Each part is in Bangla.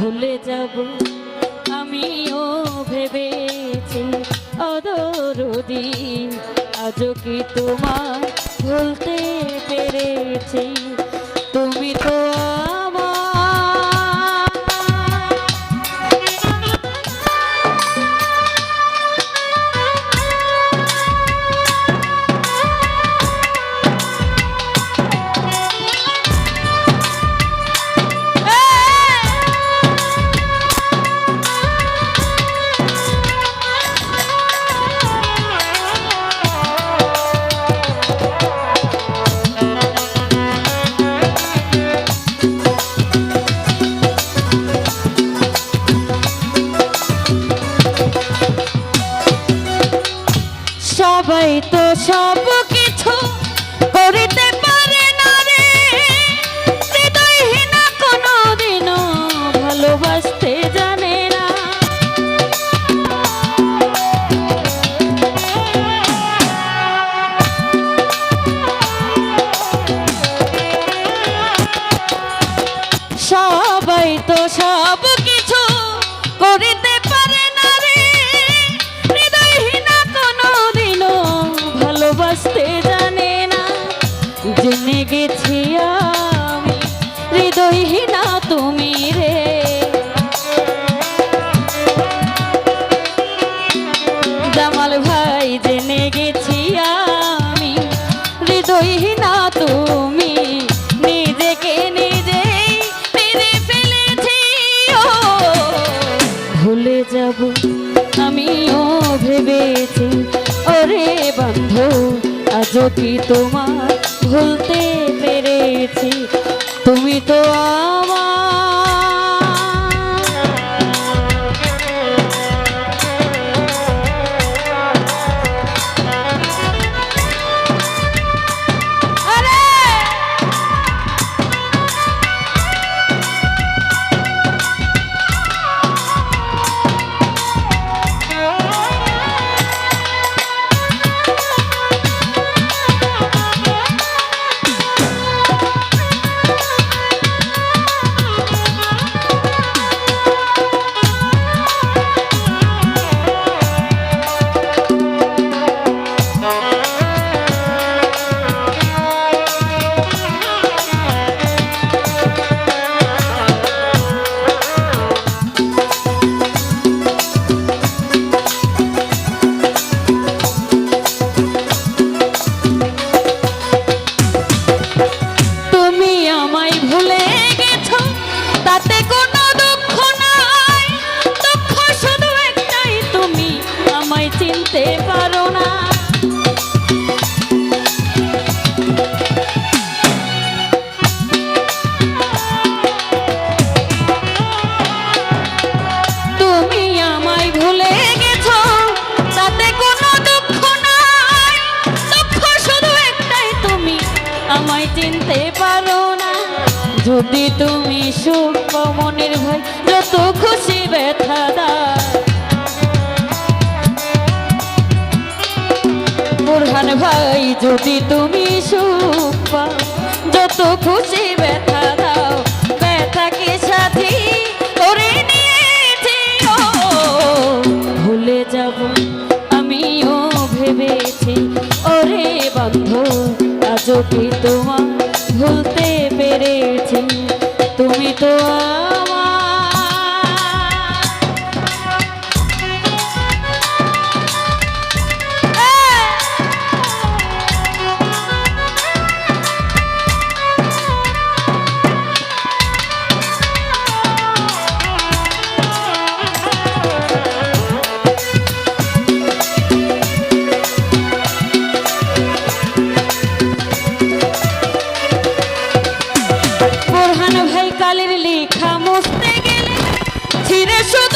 ভুলে যাব। আমিও ভেবেছি অদরদি আজও কি তোমার ভুলতে পেরেছি? তুমি তো আমার সবাই তো সব আমিও ভেবেছি ওরে বন্ধু আজও কি তোমার ভুলতে পেরেছি? তুমি তো আরে চিনতে পারো না। যদি তুমি সুখ, মনের ভয়, যত খুশি ব্যথা দাও। ভাই, যদি তুমি সুখ যত খুশি ব্যথা আজও তোমা ভুলতে পেরেছি তুমি তো আমার লেখা মুছতে গেলে ছিঁড়ে শুধু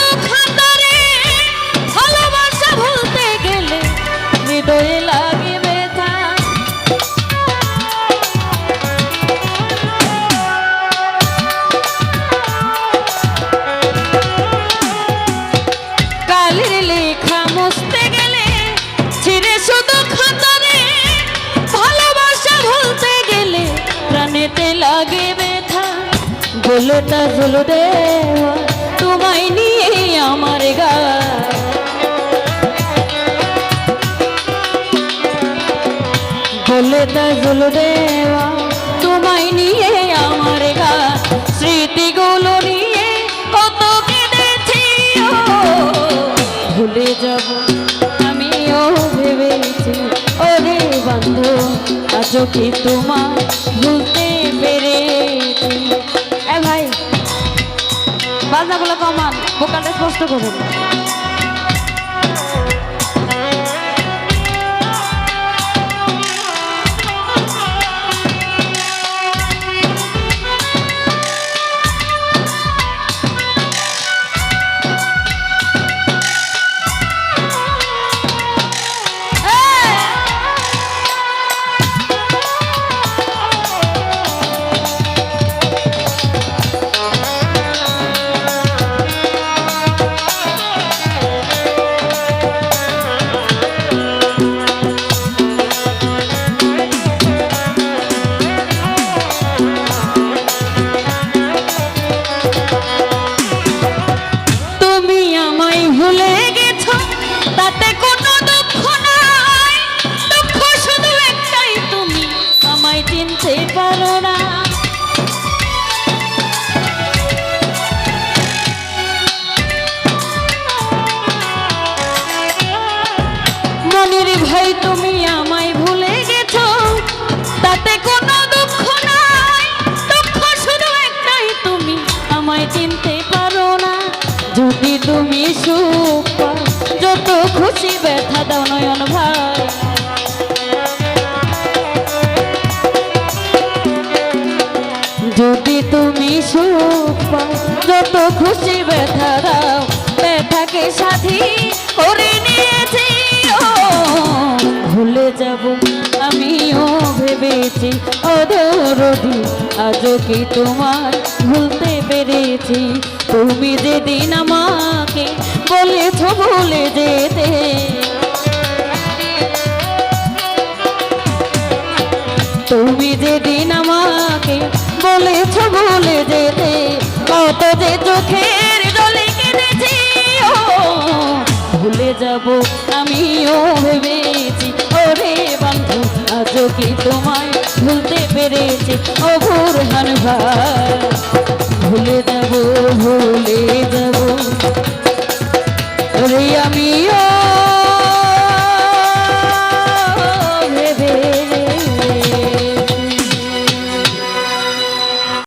প্রাণেতে লাগে ব্যথা গোলটা ঝুলো দেওয়া গা। তা দেওয়া তোমায় নিয়ে আমার গা। নিয়ে কত ভুলে যাব আমিও ভেবেছি, ওরে বন্ধু আজও কি তোমার ভোকালটা স্পষ্ট করুন। যদি তুমি সুখ পাও, যত খুশি ব্যথা দাও, ব্যথাকে সাথী করে নিয়েছি। ও, ভুলে যাব, আমিও ভেবেছি অধরদি আজও কি তোমার ভুলতে পেরেছি? তুমি যেদিন আমাকে বলেছ ভুলে যেতে তুমি যেদিন আমাকে বলেছ ভুলে যেতে, কত যে চোখের জলে কেঁদেছি, ও, ভুলে যাব আমিও ভেবেছি। ওরে বন্ধু, আজও কি তোমায় ভুলতে পেরেছি? ও বুরহান ভাই, ভুলে যাব ভুলে যাব। ওরে আমিও